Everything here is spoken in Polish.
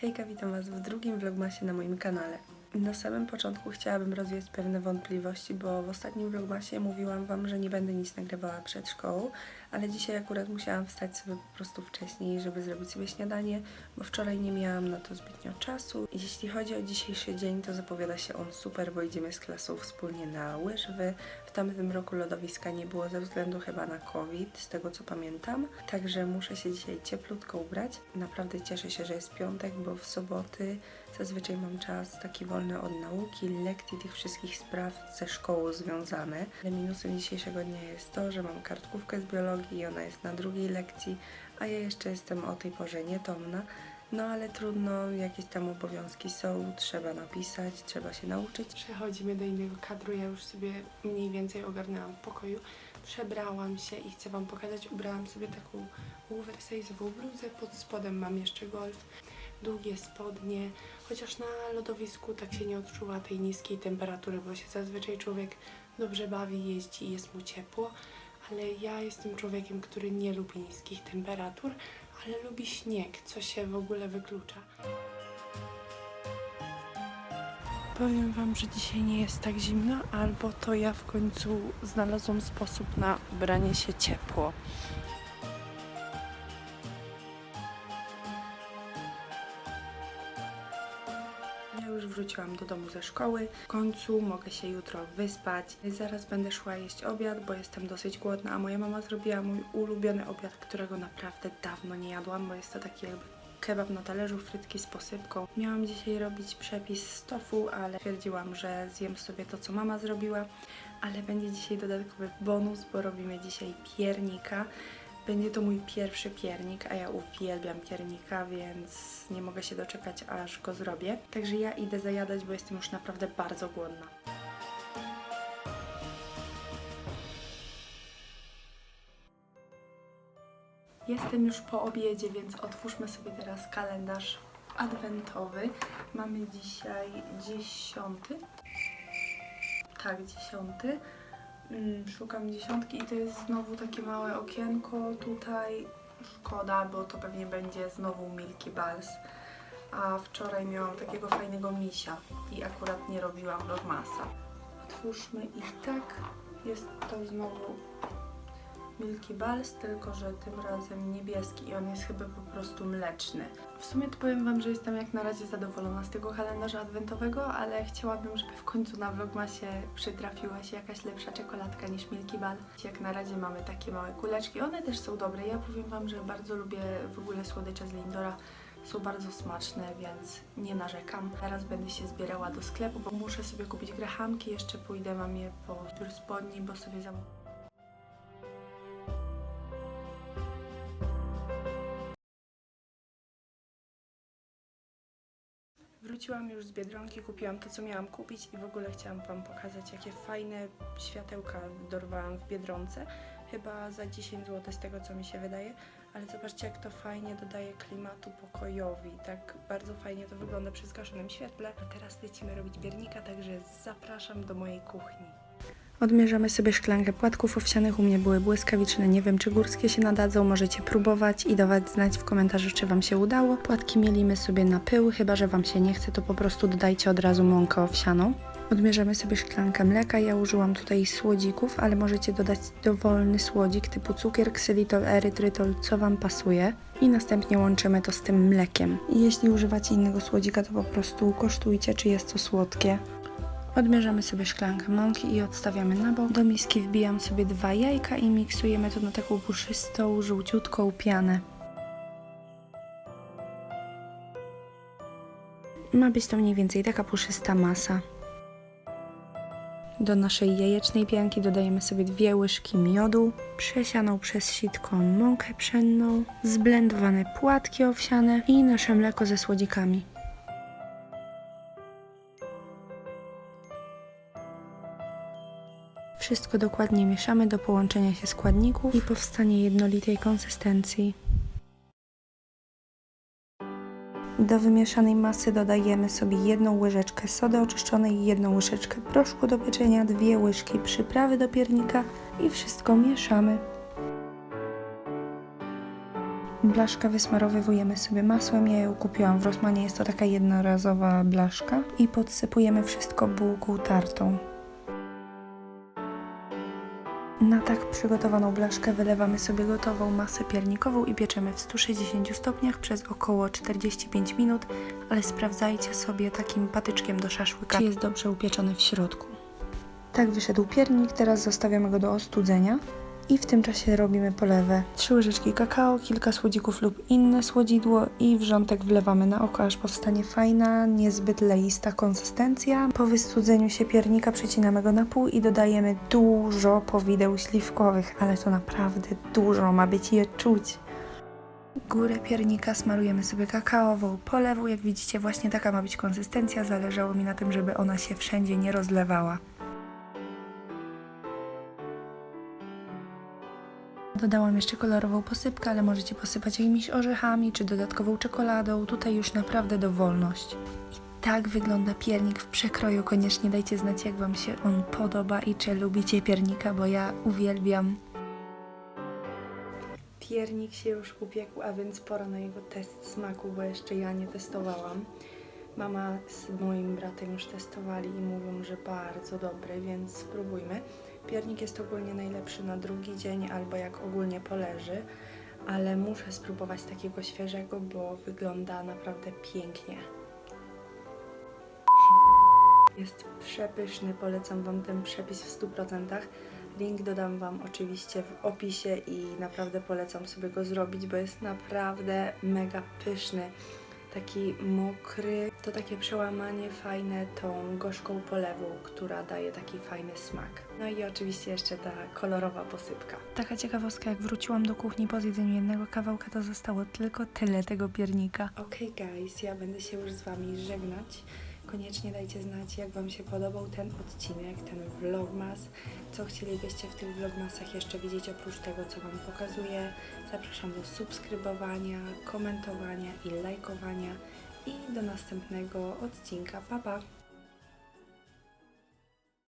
Hejka, witam Was w drugim vlogmasie na moim kanale. Na samym początku chciałabym rozwiać pewne wątpliwości, bo w ostatnim vlogmasie mówiłam Wam, że nie będę nic nagrywała przed szkołą, ale dzisiaj akurat musiałam wstać sobie po prostu wcześniej, żeby zrobić sobie śniadanie, bo wczoraj nie miałam na to zbytnio czasu. Jeśli chodzi o dzisiejszy dzień, to zapowiada się on super, bo idziemy z klasą wspólnie na łyżwy. W tamtym roku lodowiska nie było ze względu chyba na COVID, z tego co pamiętam, także muszę się dzisiaj cieplutko ubrać. Naprawdę cieszę się, że jest piątek, bo w soboty zazwyczaj mam czas taki wolny od nauki, lekcji, tych wszystkich spraw ze szkołą związane. Ale minusem dzisiejszego dnia jest to, że mam kartkówkę z biologii i ona jest na drugiej lekcji, a ja jeszcze jestem o tej porze nietomna. No ale trudno, jakieś tam obowiązki są, trzeba napisać, trzeba się nauczyć. Przechodzimy do innego kadru. Ja już sobie mniej więcej ogarnęłam w pokoju. Przebrałam się i chcę Wam pokazać. Ubrałam sobie taką oversize'ową bluzę. Pod spodem mam jeszcze golf. Długie spodnie. Chociaż na lodowisku tak się nie odczuwa tej niskiej temperatury, bo się zazwyczaj człowiek dobrze bawi, jeździ i jest mu ciepło. Ale ja jestem człowiekiem, który nie lubi niskich temperatur, ale lubi śnieg, co się w ogóle wyklucza. Powiem Wam, że dzisiaj nie jest tak zimno, albo to ja w końcu znalazłam sposób na branie się ciepło. Już wróciłam do domu ze szkoły. W końcu mogę się jutro wyspać. Zaraz będę szła jeść obiad, bo jestem dosyć głodna, a moja mama zrobiła mój ulubiony obiad, którego naprawdę dawno nie jadłam, bo jest to taki jakby kebab na talerzu, frytki z posypką. Miałam dzisiaj robić przepis z tofu, ale stwierdziłam, że zjem sobie to, co mama zrobiła. Ale będzie dzisiaj dodatkowy bonus, bo robimy dzisiaj piernika. Będzie to mój pierwszy piernik, a ja uwielbiam piernika, więc nie mogę się doczekać, aż go zrobię. Także ja idę zajadać, bo jestem już naprawdę bardzo głodna. Jestem już po obiedzie, więc otwórzmy sobie teraz kalendarz adwentowy. Mamy dzisiaj dziesiąty. Tak, dziesiąty. Mm, Szukam dziesiątki i to jest znowu takie małe okienko tutaj. Szkoda, bo to pewnie będzie znowu Milky Balls. A wczoraj miałam takiego fajnego misia i akurat nie robiłam vlogmasa. Otwórzmy i tak jest to znowu Milky Balls, tylko że tym razem niebieski i on jest chyba po prostu mleczny. W sumie to powiem Wam, że jestem jak na razie zadowolona z tego kalendarza adwentowego, ale chciałabym, żeby w końcu na Vlogmasie przytrafiła się jakaś lepsza czekoladka niż Milky Ball. Jak na razie mamy takie małe kuleczki, one też są dobre. Ja powiem Wam, że bardzo lubię w ogóle słodycze z Lindora. Są bardzo smaczne, więc nie narzekam. Teraz będę się zbierała do sklepu, bo muszę sobie kupić grahamki. Jeszcze pójdę, mam je po zbiór spodni, bo sobie zamówiłam. Wróciłam już z Biedronki, kupiłam to, co miałam kupić i w ogóle chciałam Wam pokazać, jakie fajne światełka dorwałam w Biedronce. Chyba za 10 zł z tego, co mi się wydaje, ale zobaczcie, jak to fajnie dodaje klimatu pokojowi. Tak bardzo fajnie to wygląda przy zgaszonym świetle. A teraz lecimy robić biernika, także zapraszam do mojej kuchni. Odmierzamy sobie szklankę płatków owsianych. U mnie były błyskawiczne. Nie wiem, czy górskie się nadadzą. Możecie próbować i dawać znać w komentarzu, czy Wam się udało. Płatki mielimy sobie na pył. Chyba, że Wam się nie chce, to po prostu dodajcie od razu mąkę owsianą. Odmierzamy sobie szklankę mleka. Ja użyłam tutaj słodzików, ale możecie dodać dowolny słodzik typu cukier, ksylitol, erytrytol, co Wam pasuje. I następnie łączymy to z tym mlekiem. Jeśli używacie innego słodzika, to po prostu kosztujcie, czy jest to słodkie. Odmierzamy sobie szklankę mąki i odstawiamy na bok. Do miski wbijam sobie dwa jajka i miksujemy to na taką puszystą, żółciutką pianę. Ma być to mniej więcej taka puszysta masa. Do naszej jajecznej pianki dodajemy sobie dwie łyżki miodu, przesianą przez sitko mąkę pszenną, zblendowane płatki owsiane i nasze mleko ze słodzikami. Wszystko dokładnie mieszamy do połączenia się składników i powstanie jednolitej konsystencji. Do wymieszanej masy dodajemy sobie jedną łyżeczkę sody oczyszczonej, jedną łyżeczkę proszku do pieczenia, dwie łyżki przyprawy do piernika i wszystko mieszamy. Blaszkę wysmarowywujemy sobie masłem. Ja ją kupiłam w Rosmanie. Jest to taka jednorazowa blaszka. I podsypujemy wszystko bułką tartą. Na tak przygotowaną blaszkę wylewamy sobie gotową masę piernikową i pieczemy w 160 stopniach przez około 45 minut, ale sprawdzajcie sobie takim patyczkiem do szaszłyka, czy jest dobrze upieczony w środku. Tak wyszedł piernik, teraz zostawiamy go do ostudzenia i w tym czasie robimy polewę. Trzy łyżeczki kakao, kilka słodzików lub inne słodzidło i wrzątek wlewamy na oko, aż powstanie fajna, niezbyt leista konsystencja. Po wystudzeniu się piernika przecinamy go na pół i dodajemy dużo powideł śliwkowych, ale to naprawdę dużo, ma być je czuć. Górę piernika smarujemy sobie kakaową polewą. Jak widzicie, właśnie taka ma być konsystencja. Zależało mi na tym, żeby ona się wszędzie nie rozlewała. Dodałam jeszcze kolorową posypkę, ale możecie posypać jakimiś orzechami czy dodatkową czekoladą. Tutaj już naprawdę dowolność. I tak wygląda piernik w przekroju. Koniecznie dajcie znać, jak Wam się on podoba i czy lubicie piernika, bo ja uwielbiam. Piernik się już upiekł, a więc pora na jego test smaku, bo jeszcze ja nie testowałam. Mama z moim bratem już testowali i mówią, że bardzo dobry, więc spróbujmy. Piernik jest ogólnie najlepszy na drugi dzień albo jak ogólnie poleży, ale muszę spróbować takiego świeżego, bo wygląda naprawdę pięknie. Jest przepyszny, polecam Wam ten przepis w 100%. Link dodam Wam oczywiście w opisie i naprawdę polecam sobie go zrobić, bo jest naprawdę mega pyszny. Taki mokry, to takie przełamanie fajne tą gorzką polewą, która daje taki fajny smak. No i oczywiście jeszcze ta kolorowa posypka. Taka ciekawostka, jak wróciłam do kuchni po zjedzeniu jednego kawałka, to zostało tylko tyle tego piernika. Okej guys, ja będę się już z Wami żegnać. Koniecznie dajcie znać, jak Wam się podobał ten odcinek, ten vlogmas. Co chcielibyście w tych vlogmasach jeszcze widzieć oprócz tego, co Wam pokazuję. Zapraszam do subskrybowania, komentowania i lajkowania. I do następnego odcinka. Pa, pa!